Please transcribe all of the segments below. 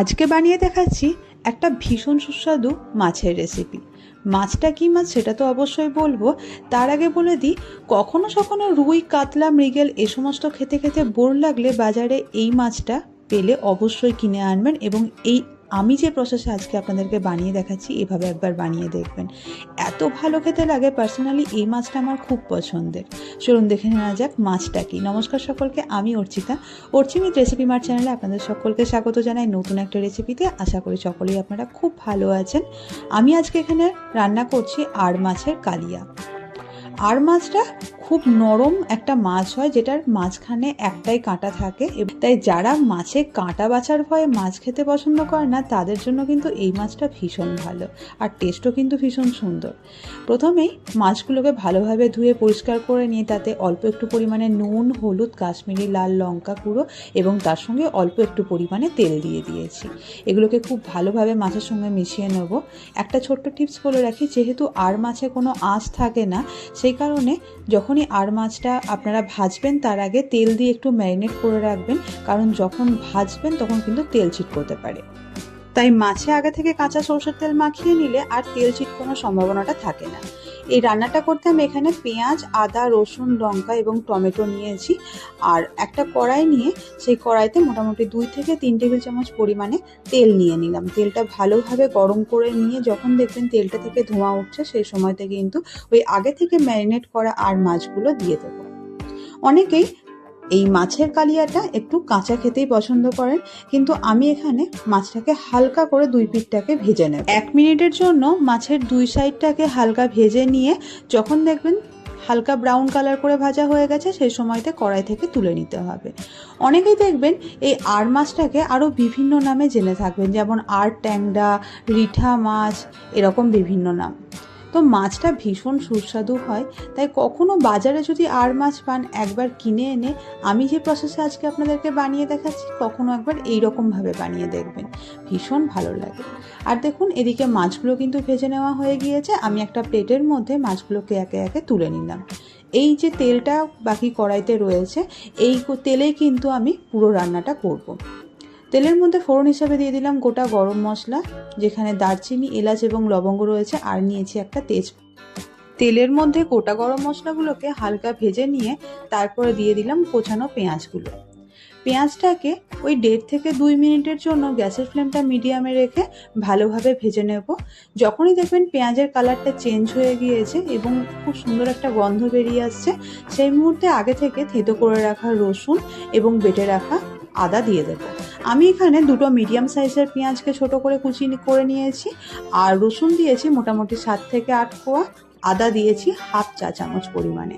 আজকে বানিয়ে দেখাচ্ছি একটা ভীষণ সুস্বাদু মাছের রেসিপি মাছটা কী মাছ সেটা তো অবশ্যই বলব। তার আগে বলে দিই, কখনো সখনো রুই, কাতলা, মৃগেল এ সমস্ত খেতে খেতে বোর লাগলে বাজারে এই মাছটা পেলে অবশ্যই কিনে আনবেন এবং এই আমি যে প্রসেসে আজকে আপনাদেরকে বানিয়ে দেখাচ্ছি, এভাবে একবার বানিয়ে দেখবেন। এত ভালো খেতে লাগে পার্সোনালি এই মাছটা আমার খুব পছন্দের। চলুন দেখে নেওয়া যাক মাছটা কি। নমস্কার সকলকে, আমি অর্চিতা। অর্চিমিত রেসিপি মার চ্যানেলে আপনাদের সকলকে স্বাগত জানাই নতুন একটা রেসিপিতে আশা করি সকলেই আপনারা খুব ভালো আছেন। আমি আজকে এখানে রান্না করছি আর মাছের কালিয়া। আর মাছটা খুব নরম একটা মাছ হয়, যেটার মাঝখানে একটাই কাঁটা থাকে তাই যারা মাছে কাঁটা বাছার ভয়ে মাছ খেতে পছন্দ করে না, তাদের জন্য কিন্তু এই মাছটা ভীষণ ভালো আর টেস্টও কিন্তু ভীষণ সুন্দর। প্রথমেই মাছগুলোকে ভালোভাবে ধুয়ে পরিষ্কার করে নিয়ে তাতে অল্প একটু পরিমাণে নুন, হলুদ, কাশ্মীরি লাল লঙ্কা গুঁড়ো এবং তার সঙ্গে অল্প একটু পরিমাণে তেল দিয়ে দিয়েছি। এগুলোকে খুব ভালোভাবে মাছের সঙ্গে মিশিয়ে নেব। একটা ছোট্ট টিপস বলে রাখি, যেহেতু আর মাছে কোনো আঁশ থাকে না, সেই কারণে যখনই আর মাছটা আপনারা ভাজবেন, তার আগে তেল দিয়ে একটু ম্যারিনেট করে রাখবেন, কারণ যখন ভাজবেন তখন কিন্তু তেল ছিট করতে পারে। তাই মাছে আগে থেকে কাঁচা সরষের তেল মাখিয়ে নিলে আর তেল ছিটকোনোর সম্ভাবনাটা থাকে না। এই রান্নাটা করতে আমি এখানে পেঁয়াজ, আদা, রসুন, লঙ্কা এবং টমেটো নিয়েছি। আর একটা কড়াই নিয়ে সেই কড়াইতে মোটামুটি দুই থেকে তিন টেবিল চামচ পরিমাণে তেল নিয়ে নিলাম। তেলটা ভালোভাবে গরম করে নিয়ে যখন দেখবেন তেলটা থেকে ধোঁয়া উঠছে, সেই সময়তে কিন্তু ওই আগে থেকে ম্যারিনেট করা আর মাছগুলো দিয়ে দেবো। অনেকেই এই মাছের কালিয়াটা একটু কাঁচা খেতেই পছন্দ করেন, কিন্তু আমি এখানে মাছটাকে হালকা করে দুই পিঠটাকে ভেজে নেব। এক মিনিটের জন্য মাছের দুই সাইডটাকে হালকা ভেজে নিয়ে যখন দেখবেন হালকা ব্রাউন কালার করে ভাজা হয়ে গেছে, সেই সময়তে কড়াই থেকে তুলে নিতে হবে। অনেকেই দেখবেন এই আর মাছটাকে আরও বিভিন্ন নামে জেনে থাকবেন, যেমন আর ট্যাংরা, রিঠা মাছ, এরকম বিভিন্ন নাম। তো মাছটা ভীষণ সুস্বাদু হয়। তাই কখনো বাজারে যদি আর মাছ পান, একবার কিনে এনে আমি যে প্রসেসে আজকে আপনাদেরকে বানিয়ে দেখাচ্ছি, কখনো একবার এই রকমভাবে বানিয়ে দেখবেন। ভীষণ ভালো লাগে। আর দেখুন, এদিকে মাছগুলো কিন্তু ভেজে নেওয়া হয়ে গিয়েছে। আমি একটা প্লেটের মধ্যে মাছগুলোকে একে একে তুলে নিলাম। এই যে তেলটা বাকি কড়াইতে রয়েছে, এই তেলেই কিন্তু আমি পুরো রান্নাটা করব। তেলের মধ্যে ফোড়ন হিসাবে দিয়ে দিলাম গোটা গরম মশলা, যেখানে দারচিনি, এলাচ এবং লবঙ্গ রয়েছে, আর নিয়েছি একটা তেজ তেলের মধ্যে গোটা গরম মশলাগুলোকে হালকা ভেজে নিয়ে তারপরে দিয়ে দিলাম কোচানো পেঁয়াজগুলো। পেঁয়াজটাকে ওই দেড় থেকে দুই মিনিটের জন্য গ্যাসের ফ্লেমটা মিডিয়ামে রেখে ভালোভাবে ভেজে নেব। যখনই দেখবেন পেঁয়াজের কালারটা চেঞ্জ হয়ে গিয়েছে এবং খুব সুন্দর একটা গন্ধ বেরিয়ে আসছে, সেই মুহূর্তে আগে থেকে থেতো করে রাখা রসুন এবং বেটে রাখা আদা দিয়ে দেবো। আমি এখানে দুটো মিডিয়াম সাইজের পেঁয়াজকে ছোট করে কুচি করে নিয়েছি, আর রসুন দিয়েছি মোটামুটি সাত থেকে আট কোয়া, আদা দিয়েছি হাফ চা চামচ পরিমাণে।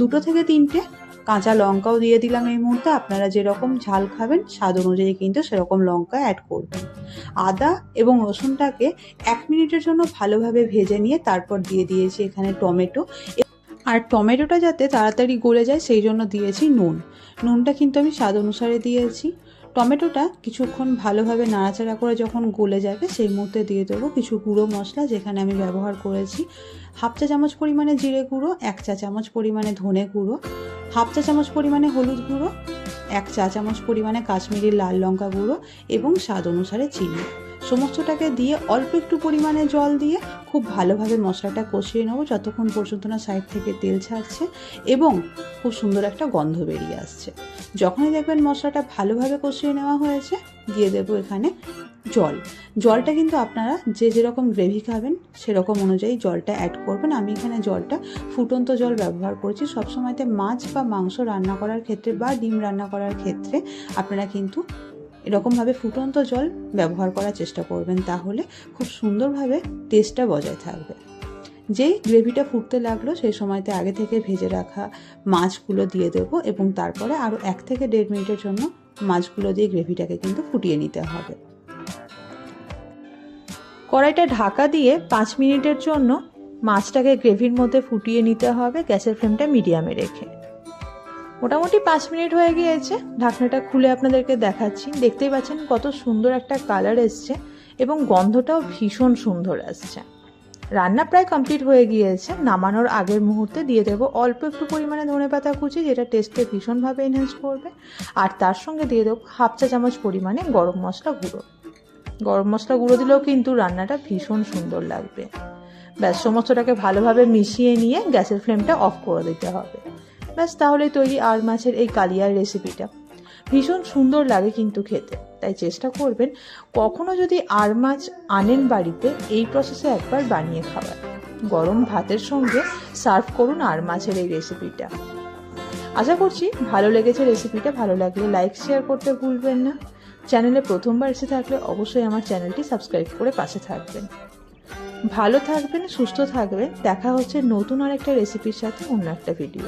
দুটো থেকে তিনটে কাঁচা লঙ্কাও দিয়ে দিলাম এই মুহূর্তে, আপনারা যেরকম ঝাল খাবেন, স্বাদ অনুযায়ী কিন্তু সেরকম লঙ্কা অ্যাড করবেন। আদা এবং রসুনটাকে এক মিনিটের জন্য ভালোভাবে ভেজে নিয়ে তারপর দিয়ে দিয়েছি এখানে টমেটো। আর টমেটোটা যাতে তাড়াতাড়ি গলে যায়, সেই জন্য দিয়েছি নুন। নুনটা কিন্তু আমি স্বাদ অনুসারে দিয়েছি। টমেটোটা কিছুক্ষণ ভালোভাবে নাড়াচাড়া করে যখন গলে যাবে, সেই মুহূর্তে দিয়ে দেবো কিছু গুঁড়ো মশলা যেখানে আমি ব্যবহার করেছি। হাফ চা চামচ পরিমাণে জিরে গুঁড়ো, এক চা চামচ পরিমাণে ধনে গুঁড়ো, হাফ চা চামচ পরিমাণে হলুদ গুঁড়ো, এক চা চামচ পরিমাণে কাশ্মীরি লাল লঙ্কা গুঁড়ো এবং স্বাদ অনুসারে চিনি। সমস্তটাকে দিয়ে অল্প একটু পরিমাণে জল দিয়ে খুব ভালোভাবে মশলাটা কষিয়ে নেব যতক্ষণ পর্যন্ত না সাইড থেকে তেল ছাড়ছে এবং খুব সুন্দর একটা গন্ধ বেরিয়ে আসছে। যখনই দেখবেন মশলাটা ভালোভাবে কষিয়ে নেওয়া হয়েছে, দিয়ে দেবো এখানে জল। জলটা কিন্তু আপনারা যে যেরকম গ্রেভি খাবেন সেরকম অনুযায়ী জলটা অ্যাড করবেন। আমি এখানে জলটা ফুটন্ত জল ব্যবহার করছি। সবসময়তে মাছ বা মাংস রান্না করার ক্ষেত্রে বা ডিম রান্না করার ক্ষেত্রে আপনারা কিন্তু এরকমভাবে ফুটন্ত জল ব্যবহার করার চেষ্টা করবেন তাহলে খুব সুন্দরভাবে টেস্টটা বজায় থাকবে। যেই গ্রেভিটা ফুটতে লাগল সেই সময়তে আগে থেকে ভেজে রাখা মাছগুলো দিয়ে দেবো এবং তারপরে আরও এক থেকে দেড় মিনিটের জন্য মাছগুলো দিয়ে গ্রেভিটাকে কিন্তু ফুটিয়ে নিতে হবে। কড়াইটা ঢাকা দিয়ে পাঁচ মিনিটের জন্য মাছটাকে গ্রেভির মধ্যে ফুটিয়ে নিতে হবে, গ্যাসের ফ্লেমটা মিডিয়ামে রেখে। মোটামুটি পাঁচ মিনিট হয়ে গিয়েছে। ঢাকনাটা খুলে আপনাদেরকে দেখাচ্ছি। দেখতেই পাচ্ছেন কত সুন্দর একটা কালার এসছে এবং গন্ধটাও ভীষণ সুন্দর আসছে। রান্না প্রায় কমপ্লিট হয়ে গিয়েছে। নামানোর আগের মুহূর্তে দিয়ে দেবো অল্প একটু পরিমাণে ধনে পাতা কুচি, যেটা টেস্টকে ভীষণভাবে এনহেন্স করবে। আর তার সঙ্গে দিয়ে দেবো হাফ চা চামচ পরিমাণে গরম মশলা গুঁড়ো। গরম মশলা গুঁড়ো দিলেও কিন্তু রান্নাটা ভীষণ সুন্দর লাগবে। ব্যাস, সমস্তটাকে ভালোভাবে মিশিয়ে নিয়ে গ্যাসের ফ্লেমটা অফ করে দিতে হবে। ব্যাস তাহলে তৈরি আর মাছের এই কালিয়ার রেসিপিটা ভীষণ সুন্দর লাগে কিন্তু খেতে। তাই চেষ্টা করবেন কখনো যদি আর মাছ আনেন বাড়িতে, এই প্রসেসে একবার বানিয়ে খাবার। গরম ভাতের সঙ্গে সার্ভ করুন আর মাছের এই রেসিপিটা আশা করছি ভালো লেগেছে রেসিপিটা ভালো লাগলে লাইক শেয়ার করতে ভুলবেন না। চ্যানেলে প্রথমবার এসে থাকলে অবশ্যই আমার চ্যানেলটি সাবস্ক্রাইব করে পাশে থাকবেন। ভালো থাকবেন, সুস্থ থাকবেন। দেখা হচ্ছে নতুন আর একটা রেসিপির সাথে অন্য একটা ভিডিও